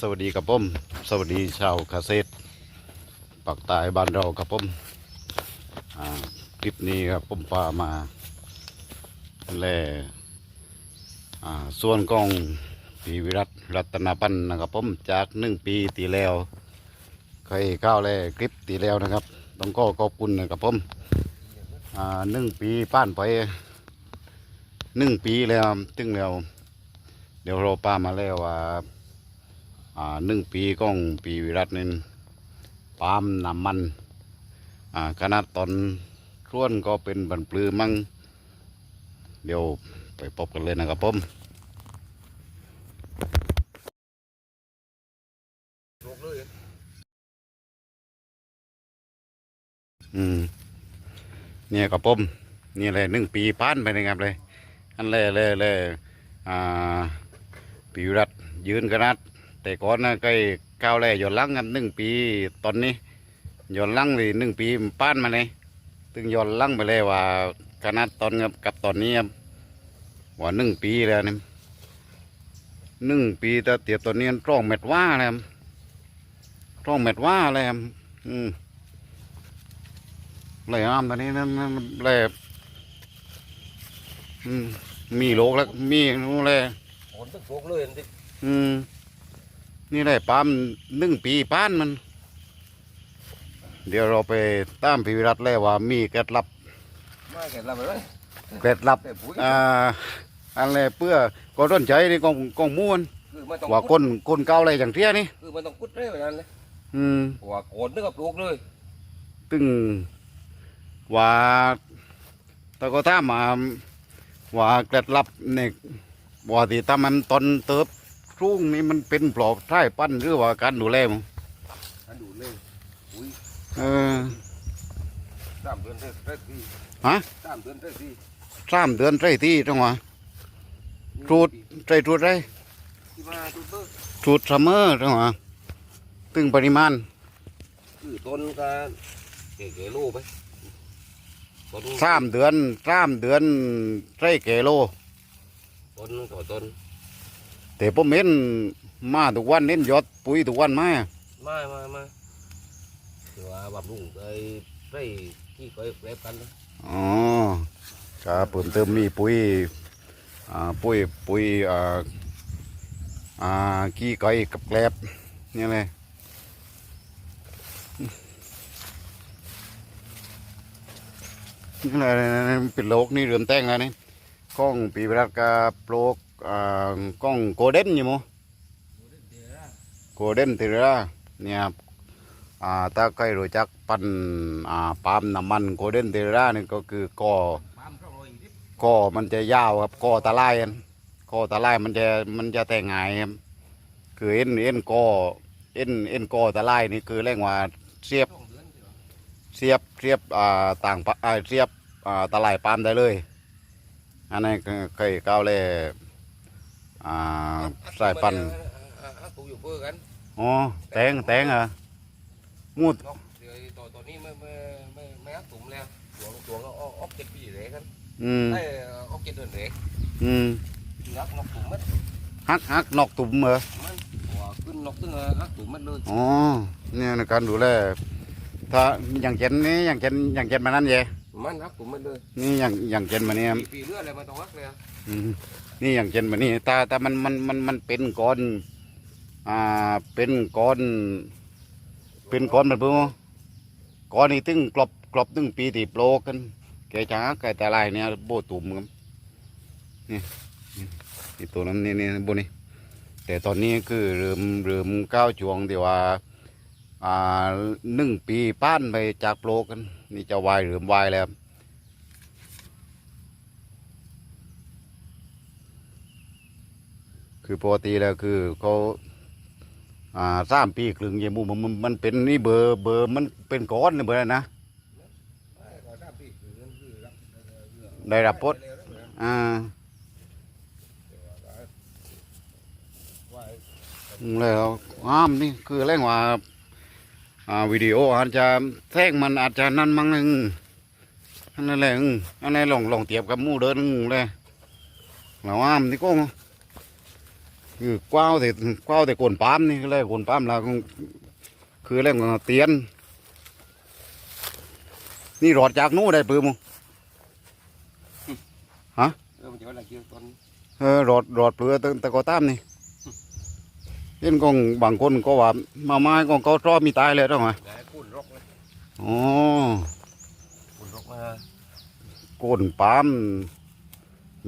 สวัสดีครับผมสวัสดีชาวเกษตรปักตายบ้านเราครับผมอ่าคลิปนี้ครับผมพามาแล่ส่วนกองปีวิรัตรัตนพันธ์นะครับผมจากหนึ่งปีตีแล้วเคยเข้าวแล่คลิปตีแล้วนะครับ ต้องก็ขอบคุณนะครับผมอ่าหนึ่งปีป้านไปหนึ่งปีแล้วตึงแล้ว เดี๋ยวเราป้ามาแล้วว่าอ่า หนึ่งปีก้องปีวิรัตนี่ปาล์มน้ำมันอ่าขนาดตอนครวนก็เป็นบันปลือมั่งเดี๋ยวไปพบกันเลยนะครับผมอืมเนี่ยกับผมนี่เลยหนึ่งปีป้านไปนะครับเลยอันเลยเลยเลยอ่าปีวิรัตยืนขนาด แต่ก่อนนะก็ก้าวแล่ย้อนหลังกันหนึ่งปีตอนนี้ย้อนหลังเลยหนึ่งปีป้านมาเลยตึงย้อนหลังไปเลยว่าขนาดตอนกับกับตอนนี้ครับว่าหนึ่งปีแล้วนี่หนึ่งปีแต่เตียตอนนี้ร่องเม็ดว่าแล้วครับร่องเม็ดว่าแล้วครับอืมเลยอ้ามตอนนี้นั่นนั่นเลยอืมมีโลกแล้วมีนู่นเลยผลตึกลูกเลยนี่อืม นี่แหละปาล์มหนึ่งปีป้านมัน เดี๋ยวเราไปตามพิวิรัตแล้วว่ามีเคล็ดลับมาแก่ละไปเลยเคล็ดลับแต่ปุ๋ยอ่าอะไรเพื่อก็ต้นใจนี่กองกองม้วนคือมันต้องว่าคนคนเก่าอะไรอย่างเที่ยนี่คือมันต้องกุดเลยแบบนั้นเลยอืมว่าโกนนึกกับลูกเลยตึงว่าแตะก็ถามมาว่าเคล็ดลับเนี่ยว่าที่ทำมันตอนเติบ รุ่งนี่มันเป็นปลอกใต้ปั้นหรือว่าการดูแลมั้งอันดูเลยปุ๋ยเออสามเดือนเท่าทีฮะสามเดือนเท่าทีสามเดือนไรที่จังหวะรูดไรรูดไรที่มาตูดเบอร์รูดซัมเมอร์จังหวะตึงปริมาณคือต้นกันเก๋ๆลูกไปต้นสามเดือนสามเดือนไรเกโลต้นต่อต้น แต่ผมเห็นมาทุกวันเน้นยอดปุ๋ยทุกวันมามามามาคือว่าบำรุงไอ้ไร่ที่เคยเปรียบกันนะอ๋อครับเพิ่มเติมมีปุ๋ยอ่าปุ๋ยปุ๋ยอ่าอ่าขี้ไก่กับแกลบนี่เลยนี่แหละเป็นโลกนี่เริ่มแต่งแล้วนี่กล้องปีเวลากาโปรกอ่ากล้องโก ลเด้นยู่มั้งโกเด้นทีระเนี่ยครับอ่าถ้าใครรู้จักปันอ่าปาล์มน้ำมันโกเด้นทีระนี่ก็คือกอกอมันจะยาวครับกอตะไลกันกอตะไลมันจะมันจะแต่งงายครับคือเอ็นเอ็นกอเอ็นเอ็นกอตะไลนี่คือเรียกว่าเสียบเสียบเสียบอ่าต่างปะอ่าเสียบอ่าตะไลปาล์มได้เลยอันนี้เคยก้าวเลย อ่าสายพันธุ์อ่าอ่าตูอยู่เพื่อกันอ๋อแตงแตงเหรอมูดเนาะเดี๋ยวต่อนนี้ไม่ไม่ไม่ไม่ฮักตุ่มแล้วหลวงหลวงก็ออกอกเจ็ดปีเหลยกันอืมไอ้ออกเจ็ดเดือนเหลยอืมฮักนกตุ่มมัดฮักฮักนกตุ่มเหรอมันหัวขึ้นนกตึ้งฮักตุ่มมัดเลยอ๋อเนี่ยในการดูแลถ้าอย่างเช่นนี้อย่างเช่นอย่างเช่นมานั่นเย่มันฮักตุ่มมัดเลยนี่อย่างอย่างเช่นมาเนี่ยปีเรื่อยอะไรมันต้องฮักเลยอืม นี่อย่างเช่นแบบนี้ถ้าถ้ามันมันมันมันเป็นก้อนอ่าเป็นก้อน เป็นก้อนมันเพิ่งก้อนนี่ตึงกรอบกรอบตึงปีตีโปรกันแกจ้าแกแต่ลายเนี่ยโบตุ่มครับนี่นี่ตัวนั้นนี่นี่โบนี่แต่ตอนนี้คือเริ่มเริ่มก้าวช่วงที่ว่าอ่าหนึ่งปีป้านไปจากโปรกัน นี่จะวายเริ่มวายแล้ว คือปกติแล้วคือเขาอ่าสามปีครึ่งยมูมันมันมันเป็นนี่เบอร์เบอร์มันเป็นก้อนเลยเบอร์นะได้รับพดอ่าแล้วอ้ามนี่คือแรงว่าอ่าวิดีโออาจจะแท่งมันอาจจะนั่นมั้งนึงอันนั่นแหละอันนั้นลองลองเทียบกับมูเดินนึงเลยแล้วอ้ามนี่ก็ คือกว้าวแต่กว้าวแต่โกนปาล์มนี่ก็เลยกโกนปาล์มแล้วก็คือเรื่องของเตียน นี่รอดจากนู้นได้ปื้มงเออมันจะอะไรเกี่ยวตอนเออรอดรอดเปลือตะตะกอตามนี่เห็นกองบางคนก็ว่ามาไม้กองเขาชอบมีตายเลยต้องไหมไหนคูนรกเลยอ๋อคูนรกมาโกนปาล์ม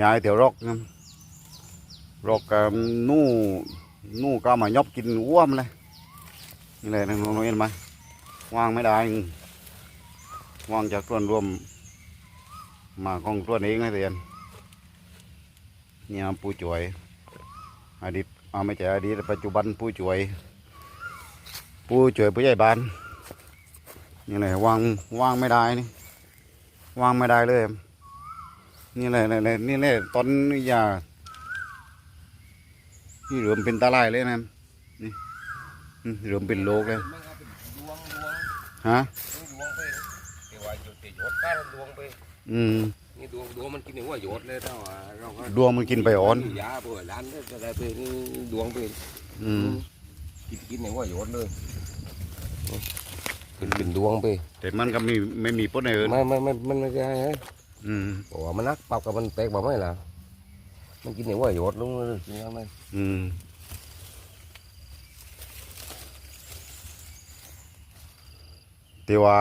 ยายเตี๋ยวรอกนะ รอกกับนู่นู่ก็มายบกินอ้วมเลยนี่เลยน้องเห็นไหมวางไม่ได้วางจากส่วนรวม มาของส่วนเองให้เรียนเนี่ยผู้ช่วยอดีตเอาไม่ใช่อดีตปัจจุบันผู้ช่วย ผู้ช่วยผู้ใหญ่บ้านนี่เลยวางวางไม่ได้นี่วางไม่ได้เลย นี่เลยนี่เลยนี่เลยตอนนี้ยา นี่เริ่มเป็นตาลายเลยนะนี่อืมเริ่มเป็นโรคเลยมันก็เป็นดวงดวงฮะดวงไปแต่ว่าหยุดแต่หยดก้าดวงไปอืมนี่ดวงดวงมันกินอย่างว่าหยดเลยถ้าว่าเราก็ดวงมันกินไปอ่อนยาเบื่อร้านเนี่ยจะได้ไปนี่ดวงไปอืมกินกินอย่างว่าหยดเลยเป็นเป็นดวงไปแต่มันก็มีไม่มีปนอื่นไม่ไม่ไม่มันไม่ใช่ฮะอืมบอกว่ามันนักเป่ากับมันแตกบอกไม่ล่ะ มันกินอย่างว่าหยดลงเลยกินยังไงอืมแต่ว่า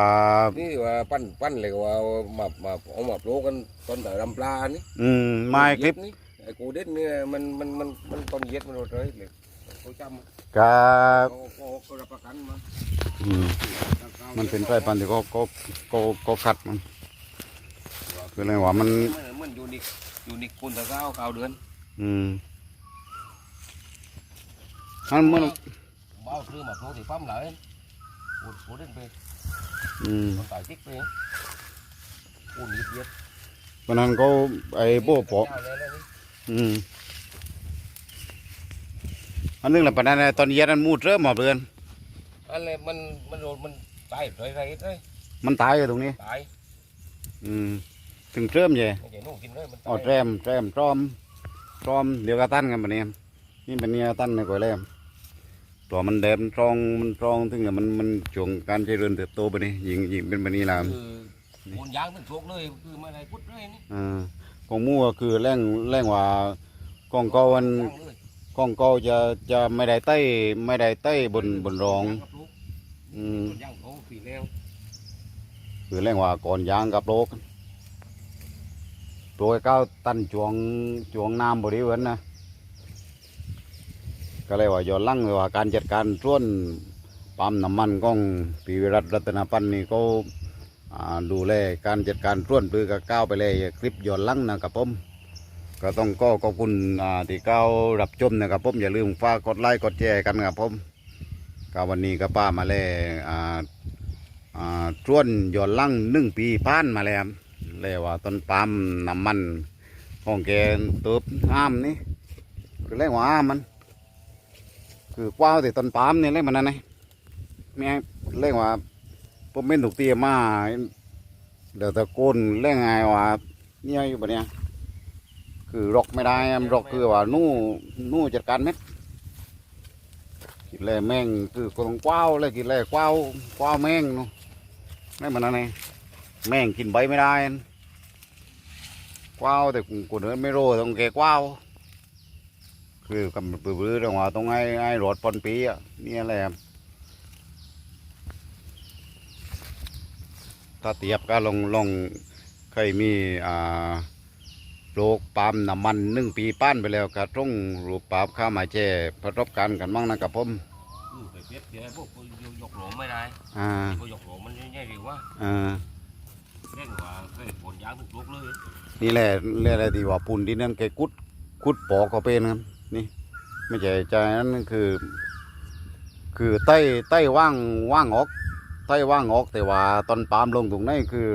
นี่ว่าปั้นปั้นเลยว่ามามาเอามาโปรกันตอนแต่ลำปลานี่อืมไม้คลิปนี่ไอ้กูเด็ดเนี่ยมันมันมันมันตอนเย็ดมันโดนเลยเลยเขาจำกาเขาเขาเขารับประกันมาอืมมันเป็นสายพันธุ์ที่ก็ก็ก็ก็ขัดมัน คืออะไรว่ามันมัน มันอยู่นี่อยู่นี่คุณตะเก้าเก้าเดือน อืมมันมันเบ้าซื้อมาโปรที่ปั๊มเลยกูกูเด็ดไปอืมตอนตายติ๊กไปกูนิดเย็ดวันนั้นก็ไอ้โบ้ปอเจ้าเลยนะนี่อืมอันนึงแหละปะนั้นน่ะตอนเย็นนั้นมูดเริ่มมาเบือนอะไรมันมันโดนมันตายไรไรเลยมันตายอยู่ตรงนี้ตายอืม ถึงเริ่มใหญ่ไม่ใช่นุ่งกินเลยมันอ๋อตายแรมแรมตรอมตรอมเดี๋ยวก็ตั้นกันปะเนี่ยนี่เป็นเนี่ยตั้นในก่อยแรมตัวมันแดมตรองมันตรองถึงกับมันมันช่วงการเจริญเติบโตไปนี่ยิงยิงเป็นแบบนี้ละคือมูลยางเป็นโชกเลยคือไม่ได้พุดเลยนี่อ่ากองหมู่ก็คือแรงแรงว่ากองเกาวันยางเลยกองเกาจะจะไม่ได้ใต้ไม่ได้ใต้บนบนรองยากับลูกอืมยางเขาปีแล้วคือแรงว่าก่อนยางกับโลก โปรยเก้าตันจวงจวงน้ำบริเวณนะก็เลยว่าย้อนลังเลยว่าการจัดการส่วนปั๊มน้ำมันของปีวิรัตรัตนพันธ์นี่ก็อ่าดูแลการจัดการส่วนปือกับก้าวไปเลยคลิปย้อนลังนะครับผมก็ต้องก็ขอบคุณที่ก้าวรับชมนะครับผมอย่าลืมฝากกดไลค์กดแชร์กันครับผมก็วันนี้ก็ป้ามาแล้วอ่าอ่าช่วนหย่อนลังหนึ่งปีผ่านมาแล้ว แล้วว่าต้นปาล์มน้ำมันของแกเติบห้ามนี่คือเรียกว่าห้ามมัน คือกว้าวแต่ต้นปาล์มนี่เรียกมันนั่นไงแม่เรียกว่าผมเป็นถูกเตียมาเดี๋ยวตะโกนเรียกไงว่าเนี่ยอยู่ปะเนี่ยคือรอกไม่ได้อะรอกคือว่านู่นู่จัดการเม็ดกินแล่แม่งคือคนกว้าวเลยกินแล่กว้าวกว้าวแม่งเนาะนี่มันอะไรแม่งกินใบไม่ได้ อันกว้าวแต่คนอื่นไม่รู้ต้องแกกว้าวคือกำปื้อๆเรื่องว่าต้องให้ให้รถปนปีอะนี่อะไรอะถ้าเทียบก็ลองลองเคยมีอ่าโรคปาล์มน้ำมันหนึ่งปีป้านไปแล้วกระต้องรูปปาล์มข้ามาแจ้ประสบการณ์กันบ้างนะครับผมอืมไปเปรียบเดี๋ยวพวกกูยกโหลไม่ได้อ่าพอยกโหลมันง่ายๆดีว่าอ่า เล่นกว่าเคยผลยางเป็นโชกเลย นี่แหละเรื่องอะไรที่ว่าปุ่นที่นั่นแกกุดกุดปอกเขาเป็นครับนี่ไม่ใช่ใจนั้นคือ คือใต้ใต้ว่างว่างออกใต้ว่างออก แต่ว่าตอนปาล์มลงตรงนั้นคือ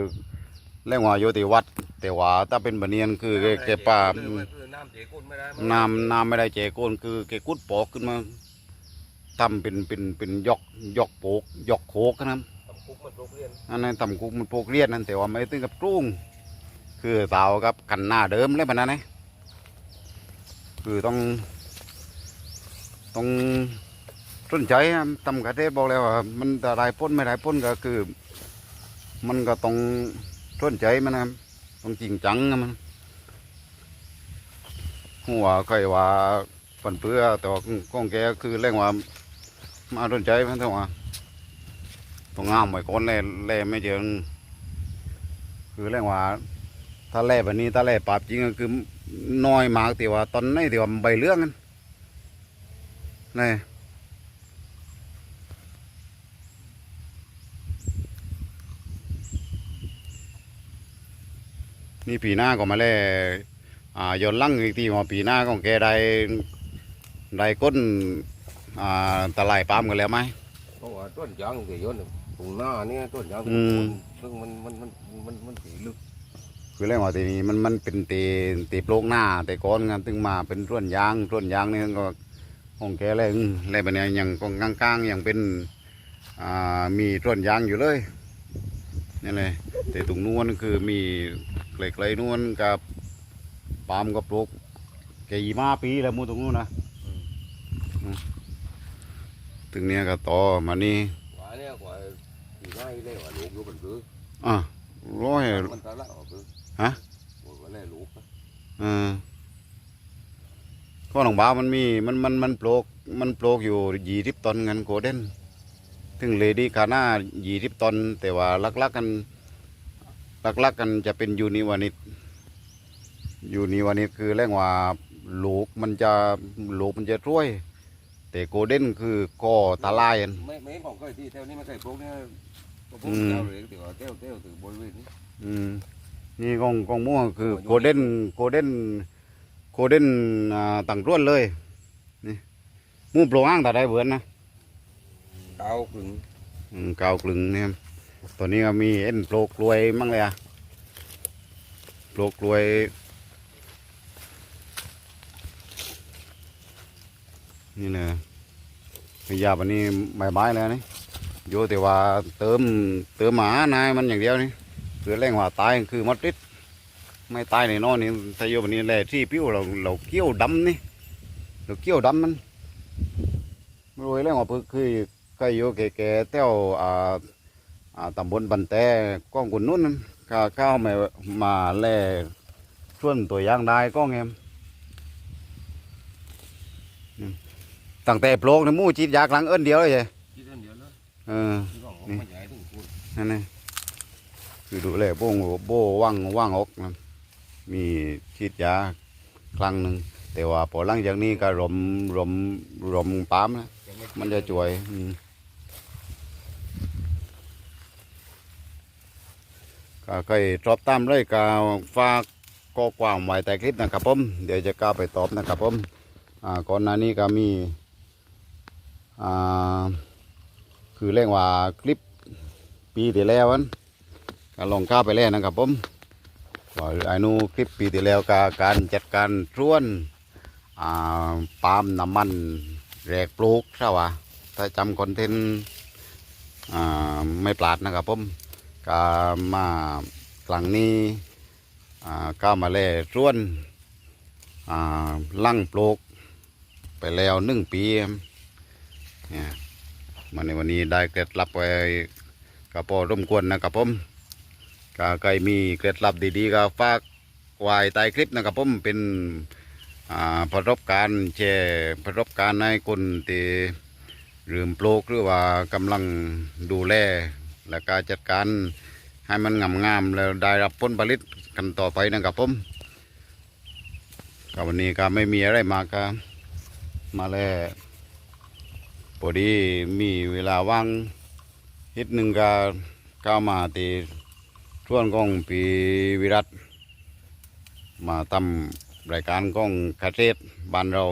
เรียกว่าโยติวัด แต่ว่าถ้าเป็นบะเนียนคือแกแกปาล์มคือน้ำเจ๊ก้นไม่ได้น้ำน้ำไม่ได้เจโกนคือแกกุดปอกขึ้นมาทำเป็นเป็นเป็นยอกยอกโปกยอกโคกนะครับตำคุกมันโรคเรียนอันนั้นต่ำกุกมันโปกเรียนนั่นแต่ว่าไม่ถึงกับกรุ้ง คือเตากับกันหน้าเดิมเลยมันนั่นนะคือต้อง ต้องสนใจทำเกษตรบอกแล้วว่ามันจะได้พ้นไม่ได้พ้นก็คือ มันก็ต้องสนใจมันนะต้องจริงจังนะมันหัวใครว่าปันเปื้อแต่ว่าก้องแกคือเร่งว่ามาสนใจมันเถอะว่าต้องงามไว้ก่อนแล่แล่ไม่เจอคือเร่งว่า ถ้าแล่แบบนี้ถ้าแล่ปราบจริงก็คือน้อยมากแต่ว่า ตอนนี้ที่ว่ามันใบเรื่องกันนี่นี่ปีหน้าก็มาแล่อ่าย้อนหลังอีกทีว่าปีหน้าของแกได้ได้ก้นอ่าตะไลปาล์มกันแล้วไหมเพราะว่าต้นยางที่ย้อนตรงหน้าเนี่ยต้นยางอืมซึ่งมันมันมันมันมันสีลึก คือเรื่องว่าทีนี้มันมันเป็นตีตีโปลกหน้า แต่ก้อนกันถึงมาเป็นร่วนยางร่วนยางนี่ก็ของแกเลยอืมอะไรแบบเนี้ยยังกองกลางๆยังเป็นอ่ามีร่วนยางอยู่เลยนี่เลยแต่ตรงนู้นคือมีไกลๆนู้นกับปาล์มกับปลูกแกยี่มาปีแล้วหมูตรงนู้นนะอืมถึงเนี้ยก็ต่อมานี่กว่าเนี่ยกว่าปีหน้าอีเลยว่าลูกอยู่บนพื้นอะร้อยมันตะละว่าพื้น ฮะว่าแล่ลูกนะเออข้อหนองบ้ามันมีมันมันมันโปลกมันโปลกอยู่ยี่สิบตอนเงินโกลเด้นถึงเลดี้คาน่ายี่สิบตอน แต่ว่าลักๆกันลักๆกันจะเป็นยูนิวานิตยูนิวานิตคือเรื่องว่าลูกมันจะลูกมันจะช่วย แต่โกลเด้นคือก่อตาลายอันไม่ไม่ของเคยที่แถวนี้ไม่เคยปลูกเนี่ยก็ปลูอืกมแถวเลยแต่ว่าแถวแถวถึงบริเวณนี้อืม นี่กองกองม่วงคือโอ้ยโกลเด้นโกลเด้นโกลเด้นอ่าต่างร่วนเลยนี่หมูโปร่งอ่างแต่ได้เบือนนะเก้าครึ่งอืมกาวกลึงเนี่ยตัวนี้ก็มีเอ็นโปรกลวยมั่งเลยอะโปรกลวยนี่เลยพยาบันนี้ใบไม้แล้วนี่โยแต่ว่าเติมเติมหมา นายมันอย่างเดียวนี่ คือแรงว่าตายคือมัดริดไม่ตายในนอนนี่ถ้าโยบันนี้แหล่ที่ปิ้วเราเราเกี้ยวดำนี่เราเกี้ยวดำมันรวยแรงว่าพึกคือก็อยู่แก่ๆเต้วอ่าอ่าตำบลบันแต่ก้องกุนนุ่นนั่นก็เข้ามามาแล่ส่วนตัวอย่างได้ก้องเอ็มอืมตั้งแต่โปลกในหมู่จีดยากหลังเอิ้นเดียวเลยใช่ที่เดียวเดียวเลยเออที่ของนี่มันใหญ่ถึง คือดูแลโบ้งโบ้ว่างว่างอกนะมีฉีดยาครั้งหนึ่งแต่ว่าพอหลังจากนี้ก็รมรมรมปามนะมันจะช่วยอืมก็เคยตอบตามเลยก็ฝากก็ความไว้แต่คลิปนะครับผมเดี๋ยวจะกล้าไปตอบนะครับผมอ่าก่อนหน้านี้ก็มีอ่าคือเรียกว่าคลิปปีที่แล้วนั้น ก็ลองก้าวไปแล้วนะครับผมไอ้นูคลิปปีที่แล้วกการจัดการร่วนปาล์มน้ำมันแรกปลูกใช่ปะถ้าจำคอนเทนต์ไม่ปลาดนะครับผมก็มาครั้งนี้อ่ามาแล่ร่วนลั่งปลูกไปแล้วหนึ่งปีเนี่ยมาในวันนี้ได้เกร็ดลับไปกระปอร่มกวนนะครับผม ก็ใครมีเกร็ดลับดีๆก็ฝากไว้ใต้คลิปนะครับผมเป็นประสบการณ์แชร์ประสบการณ์ให้คนที่ลืมปลูกหรือว่ากำลังดูแลและการจัดการให้มันงามๆแล้วได้รับผลผลิตกันต่อไปนะครับผมก็วันนี้ก็ไม่มีอะไรมากก็มาแล้วพอดีมีเวลาว่างนิดหนึ่งก็เข้ามาตี ช่วงของปีวิรัตมาทำรายการของคาเทศบ้านเรา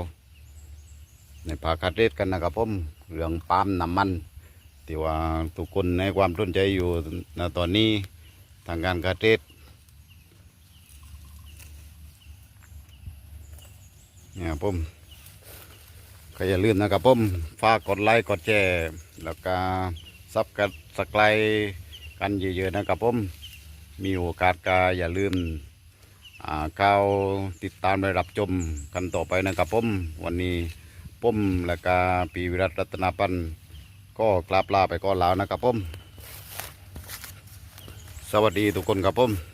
ในภาคคาเทศกันนะครับผมเรื่องปาล์มน้ำมันที่ว่าทุกคนในความสนใจอยู่ณตอนนี้ทางการคาเทศเนี่ยผมก็อย่าลืมนะครับผมฝากกดไลค์กดแชร์แล้วก็ซับกันสไครกันเยอะๆนะครับผม มีโอกาสก็อย่าลืมอ่าก้าวติดตามไปรับชมกันต่อไปนะครับผมวันนี้ผมและกาปีวิรัตรัตนาปันก็กลาบลาไปก่อนแล้วนะครับผมสวัสดีทุกคนครับผม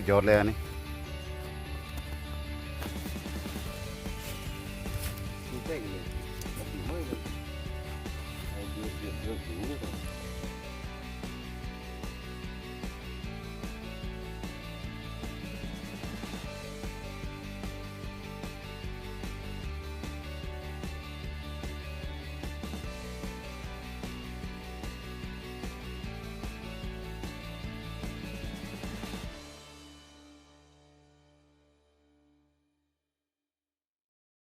สุดยอดเลยอันนี่คือเต้งเลยมันอยู่ไม่เลยไอ้เดือดเดือดเดือดหิวนี่ก่อน